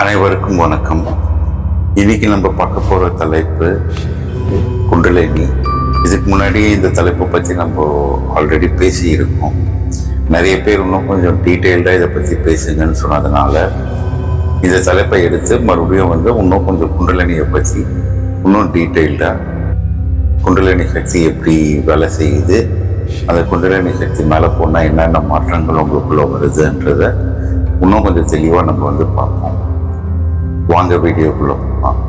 அனைவருக்கும் வணக்கம். இன்னைக்கு நம்ம பார்க்க போகிற தலைப்பு குண்டலினி. இதுக்கு முன்னாடி இந்த தலைப்பை பற்றி நம்ம ஆல்ரெடி பேசி இருக்கோம் நிறைய பேர் இன்னும் கொஞ்சம் டீட்டெயில்டாக இதை பற்றி பேசுங்கன்னு சொன்னதுனால இந்த தலைப்பை எடுத்து மறுபடியும் வந்து இன்னும் கொஞ்சம் குண்டலினியை பற்றி இன்னும் டீட்டெயில்டாக குண்டலினி சக்தி எப்படி வேலை செய்யுது அந்த குண்டலினி சக்தி மேலே போனால் என்னென்ன மாற்றங்கள் உங்களுக்குள்ளே வருதுன்றதை இன்னும் கொஞ்சம் தெளிவாக நம்ம வந்து பார்ப்போம். வாங்க வீடியோக்குள்ள போகலாம்.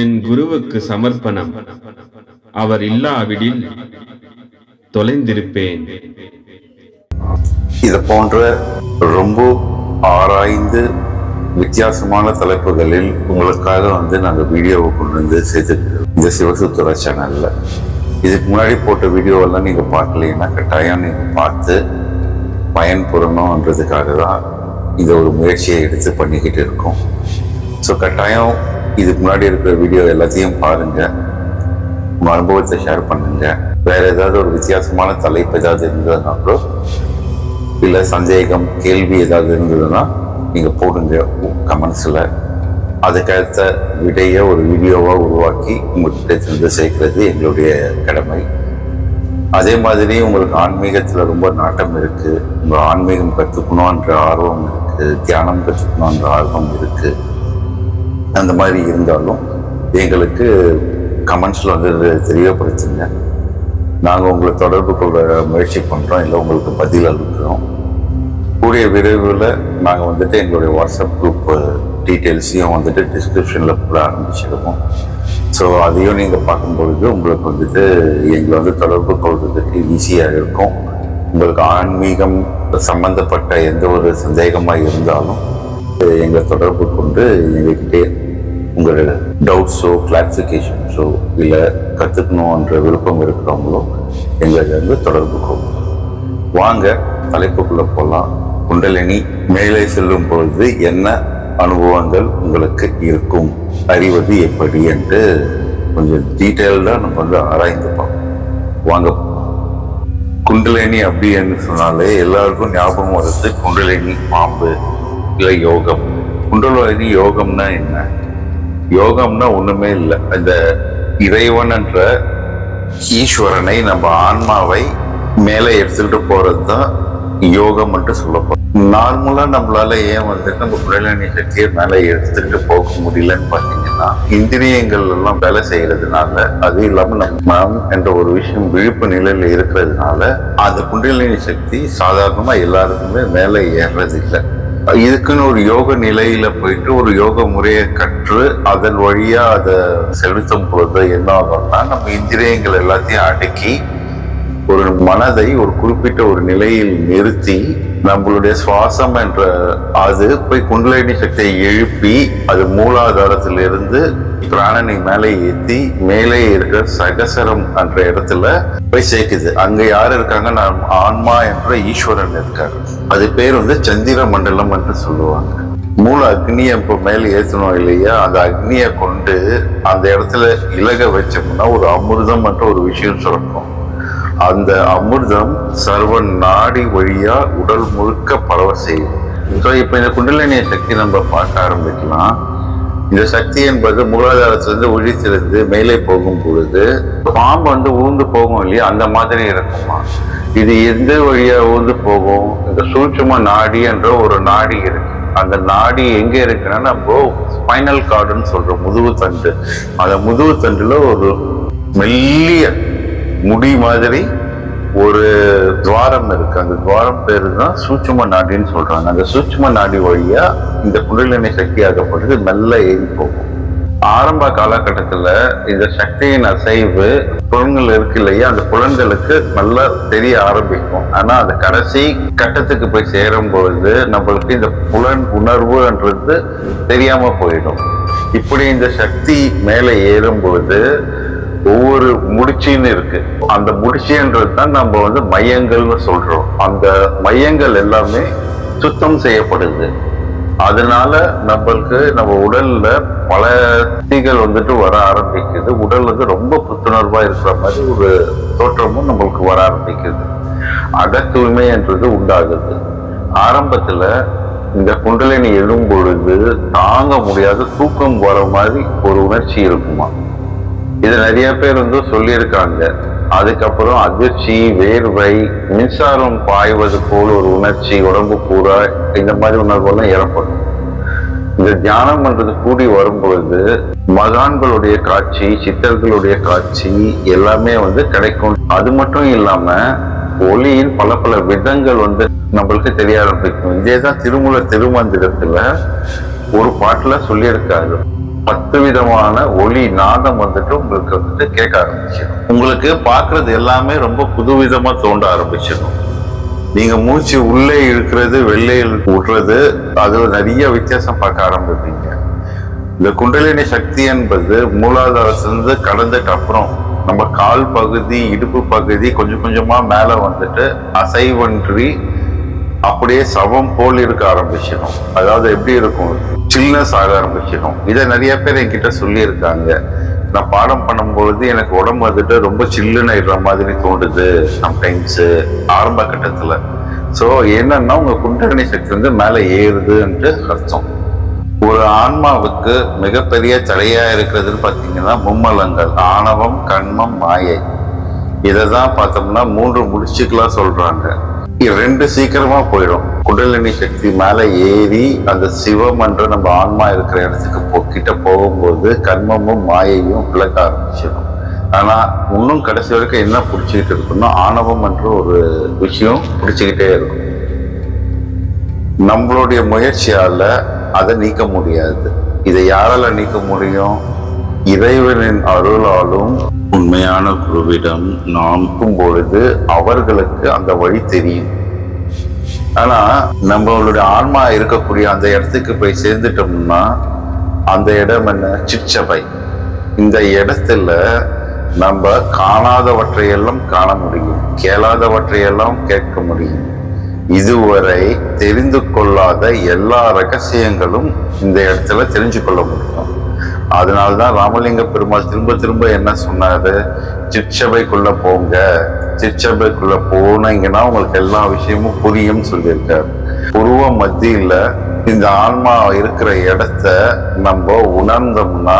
என் குருவுக்கு சமர்ப்பணம். அவர் இல்லாவிடில் தொலைந்திருப்பேன். இது போன்ற ரொம்ப ஆராய்ந்து வித்தியாசமான தலைப்புகளில் உங்களுக்காக வந்து நாங்கள் வீடியோவை கொண்டு வந்து சேர்த்துருக்கோம் இந்த சிவசுத்துறை சேனலில் இதுக்கு முன்னாடி போட்ட வீடியோவெல்லாம் நீங்கள் பார்க்கலைன்னா கட்டாயம் நீங்கள் பார்த்து பயன்பெறணுன்றதுக்காக தான் இந்த ஒரு முயற்சியை எடுத்து பண்ணிக்கிட்டு இருக்கோம். ஸோ கட்டாயம் இதுக்கு முன்னாடி இருக்கிற வீடியோ எல்லாத்தையும் பாருங்கள் உங்கள் அனுபவத்தை ஷேர் பண்ணுங்கள் வேறு ஏதாவது ஒரு வித்தியாசமான தலைப்பு ஏதாவது இருந்ததுன்னா கூட இல்லை சந்தேகம் கேள்வி ஏதாவது இருந்ததுன்னா நீங்கள் போடுங்க கமெண்ட்ஸில் அதுக்கடுத்த விடையை ஒரு வீடியோவாக உருவாக்கி உங்கள்கிட்ட சென்று சேர்க்கிறது எங்களுடைய கடமை. அதே மாதிரி உங்களுக்கு ஆன்மீகத்தில் ரொம்ப நாட்டம் இருக்குது உங்கள் ஆன்மீகம் கற்றுக்கணுன்ற ஆர்வம் இருக்குது தியானம் கற்றுக்கணுன்ற ஆர்வம் இருக்குது அந்த மாதிரி இருந்தாலும் எங்களுக்கு கமெண்ட்ஸில் வந்து தெரியப்படுத்துங்க. நாங்கள் உங்களை தொடர்பு கொள்ள முயற்சி பண்ணுறோம் இல்லை உங்களுக்கு பதில் அளிக்கிறோம். கூடிய விரைவில் நாங்கள் வந்துட்டு எங்களுடைய வாட்ஸ்அப் குரூப்பு டீட்டெயில்ஸையும் வந்துட்டு டிஸ்கிரிப்ஷனில் போட ஆரம்பிச்சிருக்கோம். ஸோ அதையும் நீங்கள் பார்க்கும்பொழுது உங்களுக்கு வந்துட்டு எங்களை வந்து தொடர்பு கொள்வதற்கு ஈஸியாக இருக்கும். உங்களுக்கு ஆன்மீகம் சம்பந்தப்பட்ட எந்த ஒரு சந்தேகமாக இருந்தாலும் எங்களை தொடர்பு கொண்டு எங்ககிட்டே உங்கள் டவுட்ஸோ கிளாரிஃபிகேஷன்ஸோ இல்லை கற்றுக்கணுன்ற விருப்பம் இருக்கிறவங்களோ எங்களை வந்து தொடர்பு கொள்ளும் வாங்க தலைப்புக்குள்ளே போகலாம் குண்டலினி மேலே செல்லும் பொழுது என்ன அனுபவங்கள் உங்களுக்கு இருக்கும். அறிவது எப்படி என்று கொஞ்சம் டீட்டெயில்டாக நம்ம வந்து ஆராய்ந்து பார்ப்போம். வாங்க குண்டலினி அப்படின்னு சொன்னாலே எல்லாருக்கும் ஞாபகம் வருது குண்டலினி பாம்பு இல்லை யோகம். குண்டலினி யோகம்னா என்ன? யோகம்னா ஒன்றுமே இல்லை. இந்த இறைவன் என்ற ஈஸ்வரனை நம்ம ஆன்மாவை மேலே எடுத்துக்கிட்டு போகிறது தான் யோகம் என்று சொல்லப்படும். நார்மலா நம்மளால ஏன் வந்துட்டு நம்ம குடலினி சக்தியை மேலே எடுத்துக்கிட்டு போக முடியலன்னு பார்த்தீங்கன்னா இந்திரியங்கள் எல்லாம் வேலை செய்யறதுனால அது இல்லாம நம்ம மனம் என்ற ஒரு விஷயம் விழிப்பு நிலையில இருக்கிறதுனால அந்த குண்டலினி சக்தி சாதாரணமா எல்லாருக்குமே மேலே ஏறுறது இல்லை இதுக்குன்னு ஒரு யோக நிலையில போயிட்டு ஒரு யோக முறையை கற்று அதன் வழியா அதை செலுத்தும் பொழுது என்ன ஆகும்னா நம்ம இந்திரியங்கள் எல்லாத்தையும் அடக்கி ஒரு மனதை ஒரு குறிப்பிட்ட ஒரு நிலையில் நிறுத்தி நம்மளுடைய சுவாசம் என்ற அது போய் குண்டலினி சக்தியை எழுப்பி அது மூலாதாரத்திலிருந்து பிராணனை மேலே ஏற்றி மேலே இருக்கிற சகசரம் என்ற இடத்துல போய் சேர்க்குது. அங்க யார் இருக்காங்க? நான் ஆன்மா என்ற ஈஸ்வரன் இருக்கார். அது பேர் வந்து சந்திர மண்டலம் என்று சொல்லுவாங்க. மூல அக்னியை இப்போ மேலே ஏற்றணும் இல்லையா? அந்த அக்னியை கொண்டு அந்த இடத்துல இலக வச்சோம்னா ஒரு அமிர்தம் என்ற ஒரு விஷயம் சொல்லணும் அந்த அமிர்தம் சர்வ நாடி வழியா உடல் முழுக்க பரவ செய்யும். ஸோ இப்போ இந்த குண்டலினிய சக்தி நம்ம பார்க்க ஆரம்பிக்கலாம். இந்த சக்தி என்பது மூலாதாரத்திலிருந்து ஒழித்திருந்து மேலே போகும் பொழுது பாம்பு வந்து ஊர்ந்து போகும் இல்லையா? அந்த மாதிரி இருக்குமா? இது எந்த வழியா ஊர்ந்து போகும்? இந்த சூட்சும நாடி என்ற ஒரு நாடி இருக்கு. அந்த நாடி எங்க இருக்குன்னா நம்ம ஸ்பைனல் கார்டுன்னு சொல்றோம் முதுகு தண்டு அந்த முதுகு தண்டுல ஒரு மெல்லிய முடி மாதிரி ஒரு துவாரம் இருக்கு. அந்த துவாரம் பேரு தான் சூட்சும நாடின்னு சொல்றாங்க. அந்த சூட்சும நாடி வழியா இந்த குண்டலினி சக்தி ஆகப்பட்டது மெல்ல ஏறி போகும். ஆரம்ப காலகட்டத்துல இந்த சக்தியின் அசைவு புலன்கள் இருக்கு இல்லையா? அந்த புலன்களுக்கு நல்லா தெரிய ஆரம்பிக்கும். ஆனா அந்த கடைசி கட்டத்துக்கு போய் சேரும் பொழுது நம்மளுக்கு இந்த புலன் உணர்வுன்றது தெரியாம போயிடும். இப்படி இந்த சக்தி மேலே ஏறும் பொழுது ஒவ்வொரு முடிச்சின்னு இருக்கு. அந்த முடிச்சுன்றது தான் நம்ம வந்து மையங்கள்னு சொல்றோம். அந்த மையங்கள் எல்லாமே சுத்தம் செய்யப்படுது. அதனால நம்மளுக்கு நம்ம உடல்ல பல தீகள் வந்துட்டு வர ஆரம்பிக்குது. உடல் வந்து ரொம்ப புத்துணர்வா இருக்கிற மாதிரி ஒரு தோற்றமும் நம்மளுக்கு வர ஆரம்பிக்குது. அக தூய்மைன்றது உண்டாகுது. ஆரம்பத்துல இந்த குண்டலினி எழும்பொழுது தாங்க முடியாத தூக்கம் வர மாதிரி ஒரு உணர்ச்சி இருக்குமா? இது நிறைய பேர் வந்து சொல்லியிருக்காங்க. அதுக்கப்புறம் அதிர்ச்சி வேர்வை மின்சாரம் பாய்வது போல் ஒரு உணர்ச்சி உடம்பு பூரா இந்த மாதிரி உணர்வெல்லாம் ஏற்படும். இந்த தியானம் பண்றது கூடி வரும்பொழுது மகான்களுடைய காட்சி சித்தர்களுடைய காட்சி எல்லாமே வந்து கிடைக்கும். அது மட்டும் இல்லாம ஒளியின் பல பல விதங்கள் வந்து நம்மளுக்கு தெரிய ஆரம்பிக்கும். இதேதான் திருமூல திருமந்திரத்துல ஒரு பாட்டுல சொல்லியிருக்காரு. பத்து விதமான ஒளி நாதம் வந்துட்டு உங்களுக்கு வந்துட்டு கேட்க ஆரம்பிச்சிடும். உங்களுக்கு பார்க்கறது எல்லாமே ரொம்ப புதுவிதமா தோண்ட ஆரம்பிச்சிடும். நீங்க மூச்சு உள்ளே இருக்கிறது வெளியே விடுறது அது நிறைய வித்தியாசம் பார்க்க ஆரம்பிப்பீங்க. இந்த குண்டலினி சக்தி என்பது மூலாதாரத்திலிருந்து கடந்துட்டு அப்புறம் நம்ம கால் பகுதி இடுப்பு பகுதி கொஞ்சம் கொஞ்சமா மேல வந்துட்டு அசைவன்றி அப்படியே சவம் போல் இருக்க ஆரம்பிச்சிடும். அதாவது எப்படி இருக்கும்? சில்னஸ் ஆக ஆரம்பிச்சிடும். இதை நிறைய பேர் என்கிட்ட சொல்லியிருக்காங்க. நான் பாடம் பண்ணும்பொழுது எனக்கு உடம்பு வந்துட்டு ரொம்ப சில்லுன்னு ஆயிடுற மாதிரி தோணுது சம்டைம்ஸ் ஆரம்ப கட்டத்தில். ஸோ என்னன்னா உங்கள் குண்டரணி சக்தி வந்து மேலே ஏறுதுன்ட்டு அர்த்தம். ஒரு ஆன்மாவுக்கு மிகப்பெரிய தடையா இருக்கிறதுன்னு பார்த்தீங்கன்னா மும்மலங்கள் ஆணவம் கண்மம் மாயை. இதை தான் பார்த்தோம்னா மூன்று முடிச்சுக்கெல்லாம் சொல்கிறாங்க ரெண்டு சீக்கிரமா போயிடும். குண்டலினி சக்தி மேலே ஏறி அந்த சிவம் என்ற நம்ம ஆன்மா இருக்கிற இடத்துக்கு போக்கிட்ட போகும்போது கண்மமும் மாயையும் விளக்க ஆரம்பிச்சிடும். ஆனா இன்னும் கடைசி வரைக்கும் என்ன பிடிச்சிக்கிட்டு இருக்குன்னா ஆணவம் என்ற ஒரு விஷயம் பிடிச்சிக்கிட்டே இருக்கும். நம்மளுடைய முயற்சியால அதை நீக்க முடியாது. இதை யாரால நீக்க முடியும்? இறைவனின் அருளாலும் உண்மையான குருவிடம் நாம் பொழுது அவர்களுக்கு அந்த வழி தெரியும். ஆனா நம்மளுடைய ஆன்மா இருக்கக்கூடிய அந்த இடத்துக்கு போய் சேர்ந்துட்டோம்னா அந்த இடம் என்ன? சிற்சபை. இந்த இடத்துல நம்ம காணாதவற்றையெல்லாம் காண முடியும். கேளாதவற்றையெல்லாம் கேட்க முடியும். இதுவரை தெரிந்து கொள்ளாத எல்லா ரகசியங்களும் இந்த இடத்துல தெரிஞ்சு கொள்ள முடியும். அதனால்தான் ராமலிங்க பெருமாள் திரும்ப திரும்ப என்ன சொன்னாரு? சிற்சபைக்குள்ள போங்க. சிற்சபைக்குள்ள போனீங்கன்னா உங்களுக்கு எல்லா விஷயமும் புரியும் சொல்லியிருக்காரு. உருவ மத்தியில் இந்த ஆன்மா இருக்கிற இடத்த நம்ம உணர்ந்தோம்னா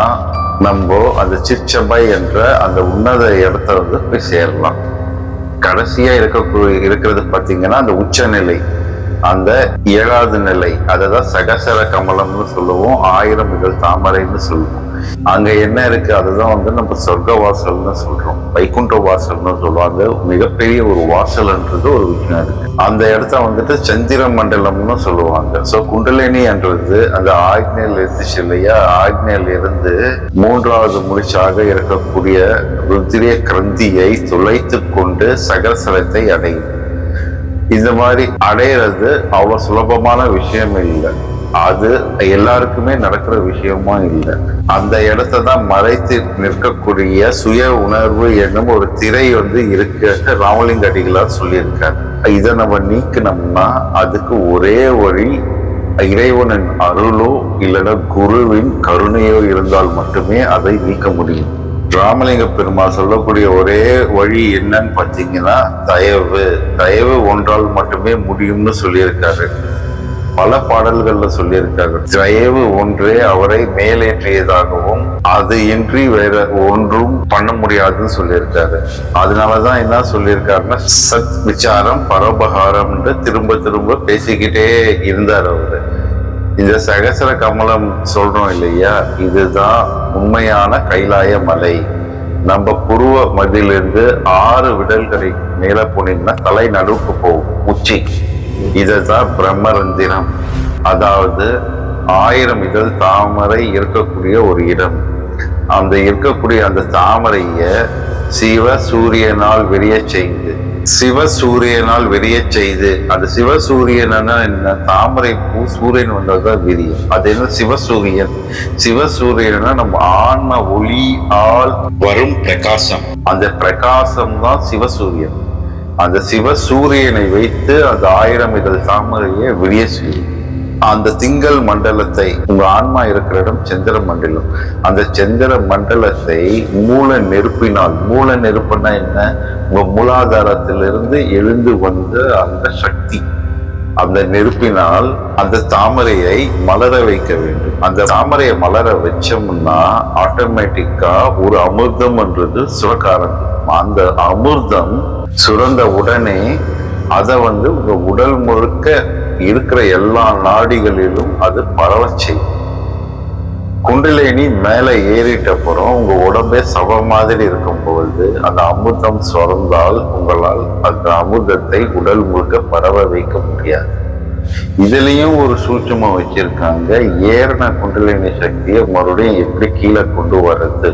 நம்ம அந்த சிற்சபை என்ற அந்த உன்னத இடத்த வந்து போய் சேரலாம். கடைசியாக இருக்கக்கூடிய இருக்கிறது பார்த்தீங்கன்னா அந்த உச்சநிலை. அந்த ஏழாவது நிலை அததான் சகசர கமலம்னு சொல்லுவோம் ஆயிரம் இதழ் தாமரைன்னு சொல்லுவோம். அங்க என்ன இருக்கு? அதுதான் வந்து நம்ம சொர்க்க வாசல்னு சொல்றோம் வைகுண்ட வாசல்னு சொல்லுவாங்க மிகப்பெரிய ஒரு வாசல்ன்றது ஒரு விஷயம் இருக்கு. அந்த இடத்த வந்துட்டு சந்திர மண்டலம்னு சொல்லுவாங்க. சோ குண்டலினி என்றது அந்த ஆக்னேயில் இருந்துச்சு இல்லையா? ஆக்னேயில் இருந்து மூன்றாவது முடிச்சாக இருக்கக்கூடிய ருத்திரிய கிரந்தியை துளைத்து கொண்டு சகசரத்தை அடையும். இந்த மாதிரி அடையிறது அவ்வளவு சுலபமான விஷயம் இல்லை. அது எல்லாருக்குமே நடக்கிற விஷயமா இல்லை. அந்த இடத்த தான் மறைத்து நிற்கக்கூடிய சுய உணர்வு என்னும் ஒரு திரை வந்து இருக்கு. ராமலிங்க அடிகளார் சொல்லியிருக்காரு. இதை நம்ம நீக்கினோம்னா அதுக்கு ஒரே வழி இறைவனின் அருளோ இல்லைன்னா குருவின் கருணையோ இருந்தால் மட்டுமே அதை நீக்க முடியும். ராமலிங்க பெருமாள் சொல்லக்கூடிய ஒரே வழி என்னன்னு பார்த்தீங்கன்னா தயவு. தயவு ஒன்றால் மட்டுமே முடியும்னு சொல்லியிருக்காரு. பல பாடல்கள்ல சொல்லியிருக்காரு. தயவு ஒன்றே அவரை மேலேற்றியதாகவும் அது இன்றி வேற ஒன்றும் பண்ண முடியாதுன்னு சொல்லியிருக்காரு. அதனாலதான் என்ன சொல்லியிருக்காருன்னா சத் விசாரம் பரோபகாரம்னு திரும்ப திரும்ப பேசிக்கிட்டே இருந்தார் அவரு. இந்த சகசர கமலம் சொல்றோம் இல்லையா? இதுதான் உண்மையான கைலாய மலை. நம்ம புருவ மதிலிருந்து ஆறு விடல்களை மேல போனீங்கன்னா தலை நடுவுக்கு போகும் உச்சி. இதுதான் பிரம்மரந்திரம். அதாவது ஆயிரம் இதழ் தாமரை இருக்கக்கூடிய ஒரு இடம். அந்த இருக்கக்கூடிய அந்த தாமரைய சிவ சூரியனால் வெளியே செய்து சிவ சூரியனால் விரிய செய்து அந்த சிவசூரியன் என்ன? தாமரை பூ சூரியன் வந்ததுதான் விரியும். அது என்ன? சிவசூரியன். சிவசூரியனா நம்ம ஆன்ம ஒளி ஆள் வரும் பிரகாசம். அந்த பிரகாசம் தான் சிவசூரியன். அந்த சிவசூரியனை வைத்து அந்த ஆயிரம் இதழ் தாமரையை விரிய செய்யும். அந்த திங்கள் மண்டலத்தை உங்க ஆன்மா இருக்கிற இடம் சந்திர மண்டலம். அந்த சந்திர மண்டலத்தை மூல நெருப்பினால் மூல நெருப்புனா என்ன? உங்க மூலாதாரத்திலிருந்து எழுந்து வந்த அந்த சக்தி. அந்த நெருப்பினால் அந்த தாமரையை மலர வைக்க வேண்டும். அந்த தாமரையை மலர வச்சோம்னா ஆட்டோமேட்டிக்கா ஒரு அமிர்தம் என்றது சுரக்க ஆரம்பிக்கும் அந்த அமிர்தம் சுரந்த உடனே அதை வந்து உங்க உடல் முழுக்க இருக்கிற எல்லா நாடிகளிலும் அது பரவ செய்யும். குண்டலினி மேலே ஏறிட்ட அப்புறம் உங்க உடம்பே சவ மாதிரி இருக்கும் பொழுது அந்த அமுதம் சுரந்தால் உங்களால் அந்த அமுதத்தை உடல் முழுக்க பரவ வைக்க முடியாது. இதுலயும் ஒரு சூட்சமா வச்சிருக்காங்க. ஏறின குண்டலினி சக்தியை மறுபடியும் எப்படி கீழே கொண்டு வர்றது?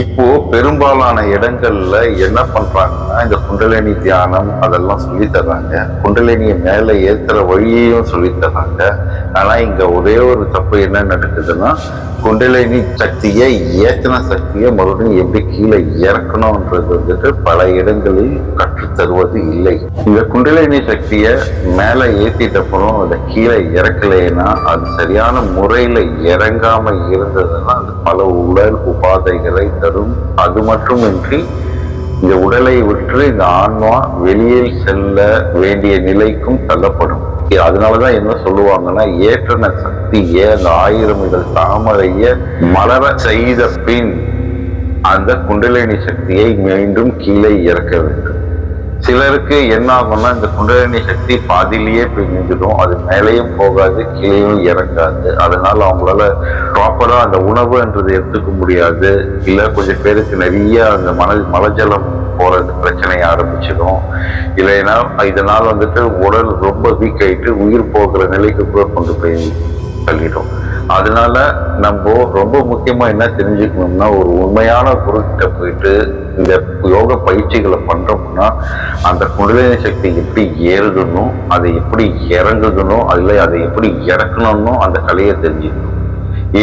இப்போ பெரும்பாலான இடங்கள்ல என்ன பண்றாங்கன்னா இந்த குண்டலினி தியானம் அதெல்லாம் சொல்லி தர்றாங்க. குண்டலினியை மேல ஏத்துற வழியையும் சொல்லி தர்றாங்க. ஆனா இங்க ஒரே ஒரு தப்பு என்ன நடக்குதுன்னா குண்டலினி சக்தியை ஏத்தின சக்தியை மறுபடியும் எப்படி கீழே இறக்கணும்ன்றது வந்துட்டு பல இடங்களில் கற்று தருவது இல்லை. இந்த குண்டலினி சக்தியை மேல ஏத்திட்ட அதை கீழே இறக்கலைன்னா அது சரியான முறையில இறங்காம இருந்ததுன்னா அது பல உடல் உபாதைகளை தரும். அது மட்டுமின்றி இந்த உடலை விட்டு இந்த ஆன்மா வெளியே செல்ல வேண்டிய நிலைக்கும் தள்ளப்படும். அதனாலதான் என்ன சொல்லுவாங்கன்னா ஏற்றன சக்தியை அந்த ஆயிரம் இதழ் தாமரைய மலர செய்த பின் அந்த குண்டலினி சக்தியை மீண்டும் கீழே இறக்க வேண்டும். சிலருக்கு என்ன ஆகும்னா இந்த குண்டலினி சக்தி பாதியிலேயே போய் நின்றுடும் அது மேலேயும் போகாது கீழேயும் இறங்காது. அதனால அவங்களால ப்ராப்பரா அந்த உணவுன்றது எடுத்துக்க முடியாது. இல்ல கொஞ்சம் பேருக்கு நிறைய அந்த மன மலஜலம் போறது பிரச்சனை ஆரம்பிச்சிடும். இல்லைன்னா இதனால் வந்துட்டு உடல் ரொம்ப வீக் ஆயிட்டு உயிர் போகிற நிலைக்கு கூட கொண்டு போய் தள்ளிடும். அதனால நம்ம ரொம்ப முக்கியமா என்ன தெரிஞ்சுக்கணும்னா ஒரு உண்மையான பொருட்கிட்ட போயிட்டு இந்த யோக பயிற்சிகளை பண்றோம்னா அந்த குண்டலினி சக்தி எப்படி ஏறுதணும் அதை எப்படி இறங்குதுனோ அதுல அதை எப்படி இறக்கணும்னு அந்த கலையை தெரிஞ்சுக்கணும்.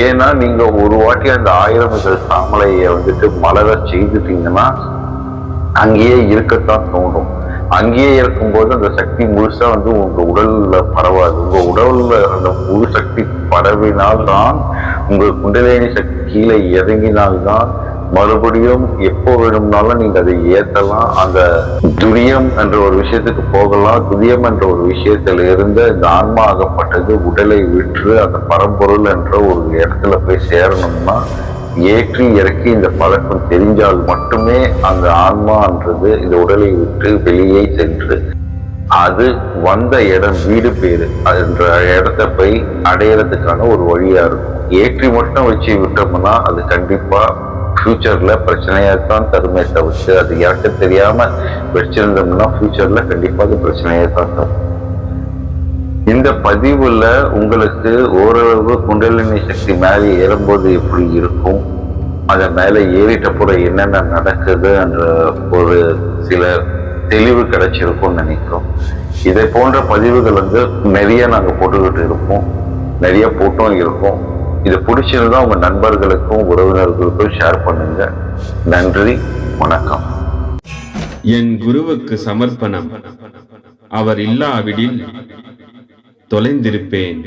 ஏன்னா நீங்க ஒரு வாட்டி அந்த ஆயிரம் இதழ் தாமலையை வந்துட்டு மலர செய்துட்டீங்கன்னா அங்கேயே இருக்கத்தான் தோணும் அங்கேயே இருக்கும்போது அந்த சக்தி முழுசா வந்து உங்க உடல்ல பரவாது. உங்க உடல்ல அந்த முழு சக்தி பரவினால்தான் உங்க குண்டலினி சக்தி கீழே இறங்கினால்தான் மறுபடியும் எப்போ வேணும்னாலும் நீங்க அதை ஏத்தலாம். அந்த துரியம் என்ற ஒரு விஷயத்துக்கு போகலாம். துரியம் என்ற ஒரு விஷயத்துல இருந்து இந்த ஆன்மா ஆகப்பட்டது உடலை விற்று அந்த பரம்பொருள் என்ற ஒரு இடத்துல போய் சேரணும்னா ஏற்றி இறக்கி இந்த பழக்கம் தெரிஞ்சால் மட்டுமே அந்த ஆன்மான்றது இந்த உடலை விட்டு வெளியே சென்று அது வந்த இடம் வீடு பேரு என்ற இடத்த போய் அடையறதுக்கான ஒரு வழியா இருக்கும். ஏற்றி மட்டும் வச்சு விட்டோம்னா அது கண்டிப்பா ஃப்யூச்சரில் பிரச்சனையாக தான் தருமே தவிர்த்து அது யாருக்கு தெரியாமல் வச்சிருந்தோம்னா ஃப்யூச்சரில் கண்டிப்பாக அது பிரச்சனையாக தான் தரும். இந்த பதிவில் உங்களுக்கு ஓரளவு குண்டலினி சக்தி மேலே ஏறும்போது எப்படி இருக்கும்? அதை மேலே ஏறிட்ட கூட என்னென்ன நடக்குது என்ற ஒரு சில தெளிவு கிடைச்சிருக்கும்னு நினைக்கிறோம். இதை போன்ற பதிவுகள் வந்து நிறைய நாங்கள் போட்டுக்கிட்டு இருப்போம் நிறைய போட்டும் இருக்கும். இது பிடிச்சிருந்தா உங்க நண்பர்களுக்கும் உறவினர்களுக்கும் ஷேர் பண்ணுங்க. நன்றி வணக்கம். என் குருவுக்கு சமர்ப்பணம். அவர் இல்லாவிடில் தொலைந்திருப்பேன்.